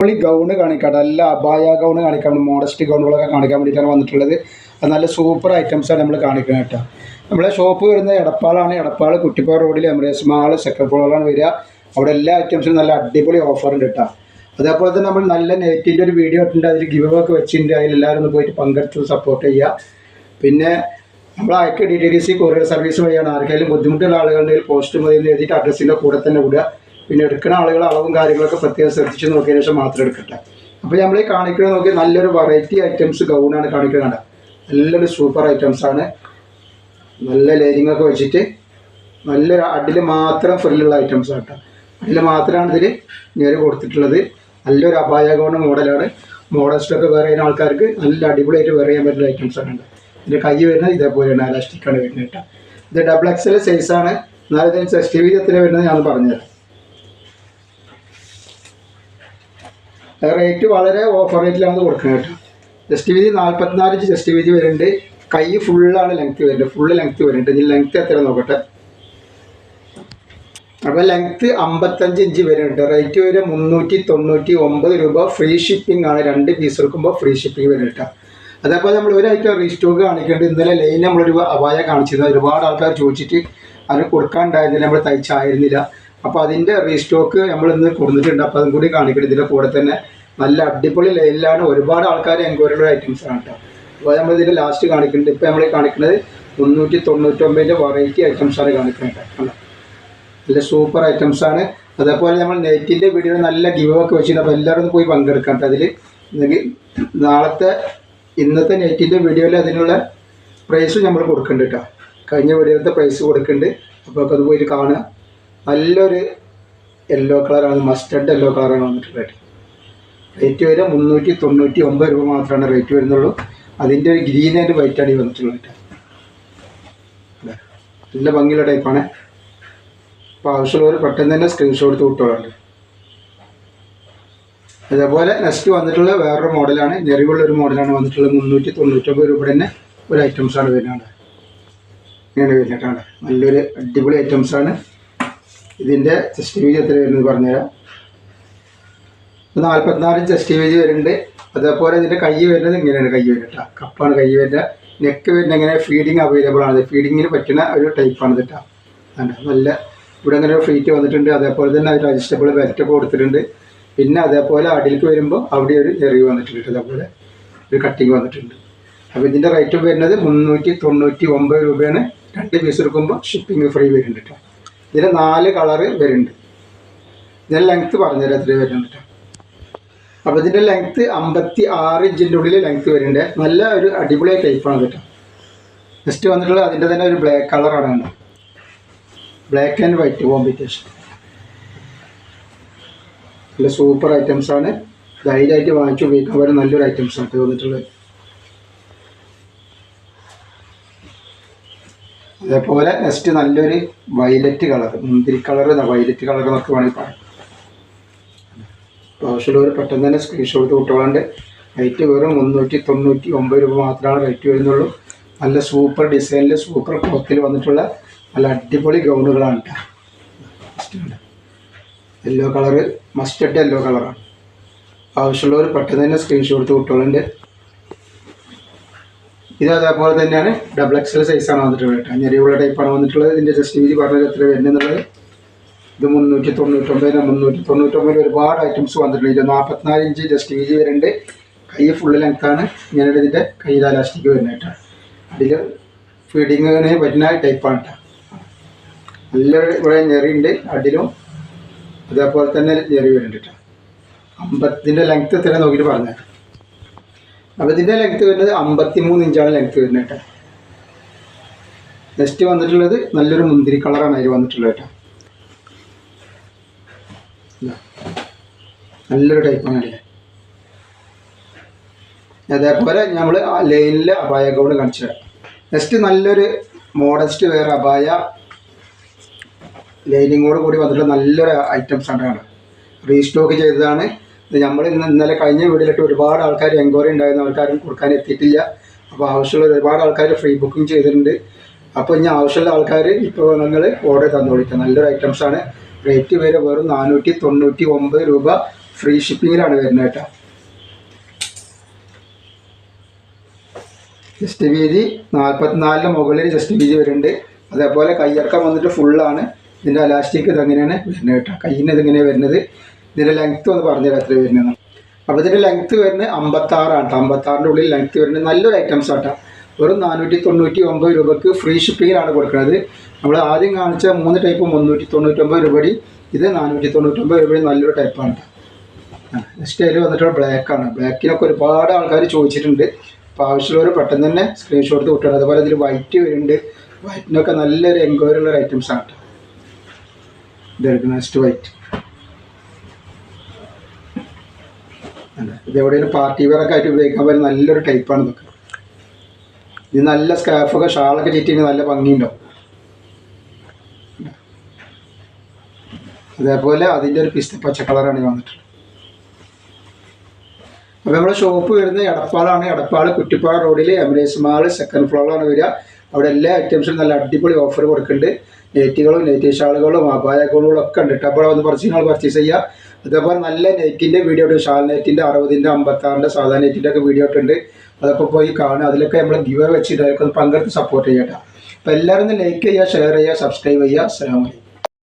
അടിപൊളി ഗൗണ് കാണിക്കാം നല്ല അബായ ഗൗണ് കാണിക്കാൻ മോഡസ്റ്റ് ഗൗണുകളൊക്കെ കാണിക്കാൻ വേണ്ടിയിട്ടാണ് വന്നിട്ടുള്ളത്. അത് നല്ല സൂപ്പർ ഐറ്റംസാണ് നമ്മൾ കാണിക്കുന്നത് കേട്ടോ. നമ്മളെ ഷോപ്പ് വരുന്നത് എടപ്പാളാണ്. എടപ്പാൾ കുറ്റിപ്പുറ റോഡിൽ എമറേസ് മാൾ സെക്കൻഡ് ഫ്ലോറിലാണ് വരിക. അവിടെ എല്ലാ ഐറ്റംസിനും നല്ല അടിപൊളി ഓഫർ ഉണ്ട് കേട്ടോ. അതേപോലെ തന്നെ നമ്മൾ നല്ല നെറ്റിന്റെ ഒരു വീഡിയോ ഇട്ടുണ്ട് അതിൽ ഗിവ് ഒക്കെ വെച്ചിട്ടുണ്ട്. അതിൽ എല്ലാവരും ഒന്ന് പോയിട്ട് പങ്കെടുത്ത് സപ്പോർട്ട് ചെയ്യുക. പിന്നെ നമ്മൾ അയക്ക് D T D C courier service വഴിയാണ്. ആർക്കെങ്കിലും ബുദ്ധിമുട്ടുള്ള ആളുകളുടെ പോസ്റ്റ് മതി എഴുതിയിട്ട് അഡ്രസ്സിന്റെ കൂടെ തന്നെ വിടുക. പിന്നെ എടുക്കുന്ന ആളുകൾ അളവും കാര്യങ്ങളൊക്കെ പ്രത്യേകം ശ്രദ്ധിച്ച് നോക്കിയതിന് ശേഷം മാത്രം എടുക്കട്ടെ. അപ്പോൾ നമ്മൾ ഈ കാണിക്കുന്നത് നോക്കി നല്ലൊരു വെറൈറ്റി ഐറ്റംസ് ഗൗണാണ് കാണിക്കുന്നത് നല്ലൊരു സൂപ്പർ ഐറ്റംസ് ആണ്. നല്ല ലേരിംഗ് ഒക്കെ വെച്ചിട്ട് നല്ലൊരു അടിൽ മാത്രം ഫ്രില്ലുള്ള ഐറ്റംസ് കേട്ടോ. അടിൽ മാത്രമാണ് ഇതിൽ ഞാൻ കൊടുത്തിട്ടുള്ളത്. നല്ലൊരു അപായ ഗൗൺ മോഡലാണ് മോഡൽസ്റ്റൊക്കെ വേറെ ചെയ്യുന്ന ആൾക്കാർക്ക് നല്ല അടിപൊളിയായിട്ട് വേറെ ചെയ്യാൻ പറ്റുന്ന ഐറ്റംസ് ആണ് ഇതിന്റെ കൈ വരുന്നത് ഇതേപോലെയാണ് അലാസ്റ്റിക്കാണ് വരുന്നത് കേട്ടോ. ഇത് ഡബിൾ എക്സൽ സൈസാണ് എന്നാലും ഇതിന് എത്ര വരുന്നത് ഞാൻ പറഞ്ഞുതരാം. റേറ്റ് വളരെ ഓഫർ റേറ്റിലാണ് കൊടുക്കുന്നത് കേട്ടോ. ജസ്റ്റ് വീതി നാൽപ്പത്തിനാല് ഇഞ്ച് ജസ്റ്റ് വീതി വരുന്നുണ്ട്. കൈ ഫുള്ളാണ് ലെങ്ത് വരുന്നത്. ഫുള്ള് ലെങ്ത് വരുന്നുണ്ട്. ഇനി ലെങ്ത് എത്ര നോക്കട്ടെ. അപ്പോൾ ലെങ്ത്ത് അമ്പത്തഞ്ച് ഇഞ്ച് വരുന്നുണ്ട്. റേറ്റ് വരെ മുന്നൂറ്റി തൊണ്ണൂറ്റി ഒമ്പത് രൂപ. ഫ്രീ ഷിപ്പിംഗ് ആണ്. രണ്ട് പീസ് എടുക്കുമ്പോൾ ഫ്രീ ഷിപ്പിംഗ് വരും കേട്ടോ. അതേപോലെ നമ്മൾ ഒരു ഐറ്റം റീസ്റ്റോക്ക് കാണിക്കേണ്ടത് ഇന്നലെ ലൈൻ നമ്മളൊരു അപായ കാണിച്ചിരുന്നു. ഒരുപാട് ആൾക്കാർ ചോദിച്ചിട്ട് അതിന് കൊടുക്കാണ്ടായിരുന്നില്ല നമ്മൾ തയ്ച്ചായിരുന്നില്ല. അപ്പോൾ അതിന്റെ റീസ്റ്റോക്ക് നമ്മൾ ഇന്ന് കൊടുത്തിട്ടുണ്ട്. അപ്പോൾ അതും കൂടി കാണിക്കണം ഇതിന്റെ കൂടെ തന്നെ നല്ല അടിപൊളി ലൈനിലാണ് ഒരുപാട് ആൾക്കാർ എൻക്വയറിയുടെ ഐറ്റംസ് ആണ് കേട്ടോ അപ്പോൾ നമ്മൾ ഇതിന്റെ ലാസ്റ്റ് കാണിക്കുന്നുണ്ട്. ഇപ്പോൾ നമ്മൾ കാണിക്കുന്നത് മുന്നൂറ്റി തൊണ്ണൂറ്റൊമ്പതിന്റെ വെറൈറ്റി ഐറ്റംസാണ് കാണിക്കുന്നത്? നല്ല സൂപ്പർ ഐറ്റംസ് ആണ്. അതേപോലെ നമ്മൾ നെറ്റിന്റെ വീഡിയോ നല്ല ഗിവ് ഒക്കെ വെച്ചിട്ടുണ്ട്. അപ്പോൾ എല്ലാവരും പോയി പങ്കെടുക്കാം കേട്ടോ അതിൽ നാളത്തെ ഇന്നത്തെ നെറ്റിന്റെ വീഡിയോയിൽ അതിനുള്ള പ്രൈസ് നമ്മൾ കൊടുക്കുന്നുണ്ട് കേട്ടോ കഴിഞ്ഞ വീഡിയോത്തെ പ്രൈസ് കൊടുക്കുന്നുണ്ട്. അപ്പോൾ അത് പോയിട്ട് കാണുക. നല്ലൊരു യെല്ലോ കളറാണ് മസ്റ്റർഡ് യെല്ലോ കളറാണ് വന്നിട്ടുള്ളത് റേറ്റ് വരെ മുന്നൂറ്റി തൊണ്ണൂറ്റി ഒമ്പത് രൂപ മാത്രമാണ് റേറ്റ് വരുന്നുള്ളൂ. അതിന്റെ ഒരു ഗ്രീൻ ആൻഡ് വൈറ്റ് ആണ് ഈ വന്നിട്ടുള്ളത്. നല്ല ഭംഗിയുള്ള ടൈപ്പാണ് അപ്പോൾ ആവശ്യമുള്ളവർ പെട്ടെന്ന് തന്നെ സ്ക്രീൻഷോട്ട് എടുത്ത് അതേപോലെ നെക്സ്റ്റ് വന്നിട്ടുള്ള വേറൊരു മോഡലാണ് ഞെറിവുള്ള ഒരു മോഡലാണ് വന്നിട്ടുള്ളത്. മുന്നൂറ്റി തൊണ്ണൂറ്റൊമ്പത് രൂപ തന്നെ ഒരു ഐറ്റംസാണ് വരുന്നത് ഇങ്ങനെ വരുന്നിട്ടാണ് നല്ലൊരു അടിപൊളി ഐറ്റംസാണ് ഇതിന്റെ ചെസ്റ്റ് വീതി എത്ര വരുന്നത് പറഞ്ഞുതരാം. നാൽപ്പത്തിനാല് ചെസ്റ്റ് വീതി വരുന്നുണ്ട്. അതേപോലെ ഇതിന്റെ കൈ വരുന്നത് ഇങ്ങനെയാണ്. കൈ വരുന്നത് കപ്പാണ് കൈ വരുന്നത്. നെക്ക് വരുന്ന ഇങ്ങനെ ഫീഡിങ് അവൈലബിൾ ആണ്. ഫീഡിങ്ങിന് പറ്റുന്ന ഒരു ടൈപ്പാണ് കേട്ടോ? നല്ല ഇവിടെ അങ്ങനെ ഒരു ഫ്രീറ്റ് വന്നിട്ടുണ്ട്. അതേപോലെ തന്നെ അതിൽ അഡ്ജസ്റ്റബിൾ ബെൽറ്റ് ഒക്കെ കൊടുത്തിട്ടുണ്ട്. പിന്നെ അതേപോലെ അടിയിലേക്ക് വരുമ്പോൾ അവിടെ ഒരു ചെറിയ വന്നിട്ടുണ്ട് അതേപോലെ ഒരു കട്ടിങ് വന്നിട്ടുണ്ട്. അപ്പോൾ ഇതിന്റെ റേറ്റ് വരുന്നത് മുന്നൂറ്റി തൊണ്ണൂറ്റി ഒമ്പത് രൂപയാണ്. രണ്ട് പീസ് എടുക്കുമ്പോൾ ഷിപ്പിംഗ് ഫ്രീ വരുന്നുണ്ട് കേട്ടോ ഇതിന് നാല് കളറ് വരുന്നുണ്ട്. ഇതിന്റെ ലെങ്ത്ത് പറഞ്ഞുതരാം എത്ര വരുന്നുണ്ട് അപ്പോൾ ഇതിന്റെ ലെങ്ത്ത് അമ്പത്തി ആറ് ഇഞ്ചിന്റെ ഉള്ളിൽ ലെങ്ത്ത് വരുന്നുണ്ട്. നല്ല ഒരു അടിപൊളി ടൈപ്പാണ് കേട്ടോ നെക്സ്റ്റ് വന്നിട്ടുള്ളത് അതിന്റെ തന്നെ ഒരു ബ്ലാക്ക് കളറാണ് കേട്ടോ ബ്ലാക്ക് ആൻഡ് വൈറ്റ് കോമ്പിറ്റേഷൻ നല്ല സൂപ്പർ ഐറ്റംസ് ആണ്. ധൈര്യമായിട്ട് വാങ്ങിച്ച് ഉപയോഗിക്കാൻ പറ്റുന്ന നല്ലൊരു ഐറ്റംസ് ആണ് ഇത് വന്നിട്ടുള്ളത് നെക്സ്റ്റ് നല്ലൊരു വയലറ്റ് കളർ മുന്തിരി കളർ വയലറ്റ് കളർ എന്നൊക്കെ വേണമെങ്കിൽ പറയാം. ആവശ്യമുള്ളവർ പെട്ടെന്ന് തന്നെ സ്ക്രീൻഷോട്ട് വിട്ടോളാണ്ട്. റേറ്റ് വെറും മുന്നൂറ്റി തൊണ്ണൂറ്റി ഒമ്പത് രൂപ മാത്രമാണ് റേറ്റ് വരുന്നുള്ളൂ. നല്ല സൂപ്പർ ഡിസൈനിൽ സൂപ്പർ ക്ലോത്തിൽ വന്നിട്ടുള്ള നല്ല അടിപൊളി ഗൗണുകളാണ് കേട്ടോ യെല്ലോ കളറ് മസ്റ്റഡ് യെല്ലോ കളറാണ് ആവശ്യമുള്ളവർ പെട്ടെന്ന് തന്നെ സ്ക്രീൻഷോട്ട് വിട്ടോളുണ്ട്. ഇത് അതേപോലെ തന്നെയാണ്. ഡബിൾ എക്സൽ സൈസാണ് വന്നിട്ടുള്ളത് കേട്ടോ. ഞെരിയുള്ള ടൈപ്പാണ് വന്നിട്ടുള്ളത്. ഇതിന്റെ ജസ്റ്റ് വീതി പറഞ്ഞത് എത്ര വരുന്നുള്ളത് ഇത് മുന്നൂറ്റി തൊണ്ണൂറ്റൊമ്പതിന് മുന്നൂറ്റി തൊണ്ണൂറ്റൊമ്പതിൽ ഒരുപാട് ഐറ്റംസ് വന്നിട്ടുണ്ട്. ഇത് നാൽപ്പത്തിനാല് ഇഞ്ച് ജസ്റ്റ് വീതി വരുന്നുണ്ട്. കൈ ഫുള്ള് ലെങ്ത്താണ് ഇങ്ങനെ ഇതിന്റെ കയ്യിൽ അലാസ്റ്റിക് വരുന്നത് കേട്ടോ. അതിൽ ഫീഡിങ്ങിന് വരുന്ന ടൈപ്പാണ് കേട്ടോ. നല്ലൊരു ഇവിടെ ഞെറിയുണ്ട് അടിലും അതേപോലെ തന്നെ ഞെറി വരുന്നുണ്ട് കേട്ടോ. അമ്പത്തിന്റെ ലെങ്ത്ത് തന്നെ നോക്കിയിട്ട് പറഞ്ഞു അപ്പോൾ ഇതിന്റെ ലെങ്ത്ത് വരുന്നത് അമ്പത്തി മൂന്ന് ഇഞ്ചാണ് ലെങ്ത്ത് വരുന്നത് കേട്ടോ. നെക്സ്റ്റ് വന്നിട്ടുള്ളത് നല്ലൊരു മുന്തിരി കളറാണ് അതിൽ വന്നിട്ടുള്ളത് കേട്ടോ. നല്ലൊരു ടൈപ്പാണ് അല്ലേ അതേപോലെ നമ്മൾ ലൈനിൽ അപായ ഗൗൺ കാണിച്ചു തരാം. നെക്സ്റ്റ് നല്ലൊരു മോഡസ്റ്റ് വേറെ അപായ ലൈനിങ്ങോട് കൂടി വന്നിട്ടുള്ള നല്ലൊരു ഐറ്റംസ് ആണ് റീസ്റ്റോക്ക് ചെയ്തതാണ്. നമ്മൾ ഇന്ന് ഇന്നലെ കഴിഞ്ഞ വീടിലിട്ട് ഒരുപാട് ആൾക്കാർ എൻക്വയറി ഉണ്ടായിരുന്ന. ആൾക്കാരും കൊടുക്കാൻ എത്തിയിട്ടില്ല. അപ്പോൾ ആവശ്യമുള്ള ഒരുപാട് ആൾക്കാർ ഫ്രീ ബുക്കിംഗ് ചെയ്തിട്ടുണ്ട്. അപ്പോൾ ഇനി ആവശ്യമുള്ള ആൾക്കാർ ഇപ്പോൾ നിങ്ങൾ ഓർഡർ തന്നോളിക്കുക നല്ലൊരു ഐറ്റംസ് ആണ്. റേറ്റ് വരെ വെറും നാനൂറ്റി തൊണ്ണൂറ്റി ഒമ്പത് രൂപ ഫ്രീ ഷിപ്പിങ്ങിലാണ് വരുന്നത് കേട്ടോ. ജസ്റ്റ് വീതി നാൽപ്പത്തിനാലിന് മുകളിൽ ജസ്റ്റ് വീതി വരുന്നുണ്ട്. അതേപോലെ കയ്യിറക്കം വന്നിട്ട് ഫുള്ളാണ് ഇതിന്റെ അലാസ്റ്റിക് ഇതെങ്ങനെയാണ് വരുന്നത് കേട്ടോ. കയ്യിന് ഇതിങ്ങനെയാണ് വരുന്നത്? ഇതിന്റെ ലെങ്ത്ത് ഒന്ന് പറഞ്ഞുതരാം എത്ര വരുന്നത് അപ്പോൾ ഇതിന്റെ ലെങ്ത്ത് വരുന്നത് അമ്പത്താറാണ് കേട്ടോ അമ്പത്താറിന്റെ ഉള്ളിൽ ലെങ്ത്ത് വരുന്നത് നല്ലൊരു ഐറ്റംസ് ആട്ടോ വെറും നാനൂറ്റി തൊണ്ണൂറ്റി ഒമ്പത് രൂപക്ക് ഫ്രീ ഷിപ്പിങ്ങിലാണ് കൊടുക്കുന്നത്. നമ്മൾ ആദ്യം കാണിച്ച മൂന്ന് ടൈപ്പ് മുന്നൂറ്റി തൊണ്ണൂറ്റൊമ്പത് രൂപടി. ഇത് നാനൂറ്റി തൊണ്ണൂറ്റൊമ്പത് രൂപയുടെ നല്ലൊരു ടൈപ്പാണ് നെക്സ്റ്റ് അതിൽ വന്നിട്ട് ബ്ലാക്കാണ് ബ്ലാക്കിനൊക്കെ ഒരുപാട് ആൾക്കാർ ചോദിച്ചിട്ടുണ്ട്. അപ്പോൾ ആവശ്യമുള്ളവർ പെട്ടെന്ന് തന്നെ സ്ക്രീൻഷോട്ട് കിട്ടണം അതുപോലെ ഇതിൽ വൈറ്റ് വരുന്നുണ്ട്. വൈറ്റിനൊക്കെ നല്ലൊരു എൻക്വയറി ഉള്ള ഐറ്റംസ് ആണ് കേട്ടോ ഇതെടുക്കുന്നത് നെക്സ്റ്റ് വൈറ്റ് ഇത് എവിടെയെങ്കിലും പാർട്ടി വെയർ ഒക്കെ ആയിട്ട് ഉപയോഗിക്കാൻ പറ്റുന്ന നല്ലൊരു ടൈപ്പാണ് ഇതൊക്കെ. ഇത് നല്ല സ്കാർഫൊക്കെ ഷാളൊക്കെ ചുറ്റിന് നല്ല ഭംഗിയുണ്ടാവും. അതേപോലെ അതിന്റെ ഒരു പിസ്ത പച്ച കളറാണ് വന്നിട്ടുള്ളത്. അപ്പോൾ നമ്മുടെ ഷോപ്പ് വരുന്നത് എടപ്പാളാണ്. എടപ്പാൾ കുറ്റിപ്പാറ റോഡിൽ എമിറേറ്റ്സ് മാൾ സെക്കൻഡ് ഫ്ലോറാണ് വരിക. അവിടെ എല്ലാ ഐറ്റംസിനും നല്ല അടിപൊളി ഓഫർ കൊടുക്കുന്നുണ്ട്. നെറ്റുകളും നെറ്റ് ഷാളുകളും അപായകളും ഒക്കെ ഉണ്ട്. അപ്പോൾ വന്ന് പർച്ചേസ് ചെയ്യുക അതേപോലെ നല്ല നെറ്റിന്റെ വീഡിയോ ഉണ്ട് ഷാൾ നെറ്റിന്റെ അറുപതിന്റെ അമ്പത്താറിന്റെ സാധാ നെറ്റിന്റെ ഒക്കെ വീഡിയോ ഉണ്ട് അതൊക്കെ പോയി കാണുക. അതിലൊക്കെ നമ്മൾ ഗിവ് വെച്ചിട്ട് അതിലൊക്കെ പങ്കെടുത്ത് സപ്പോർട്ട് ചെയ്യട്ടോ അപ്പോൾ എല്ലാവരും ലൈക്ക് ചെയ്യുക ഷെയർ ചെയ്യുക സബ്സ്ക്രൈബ് ചെയ്യുക. അസ്സാം അലൈക്കും.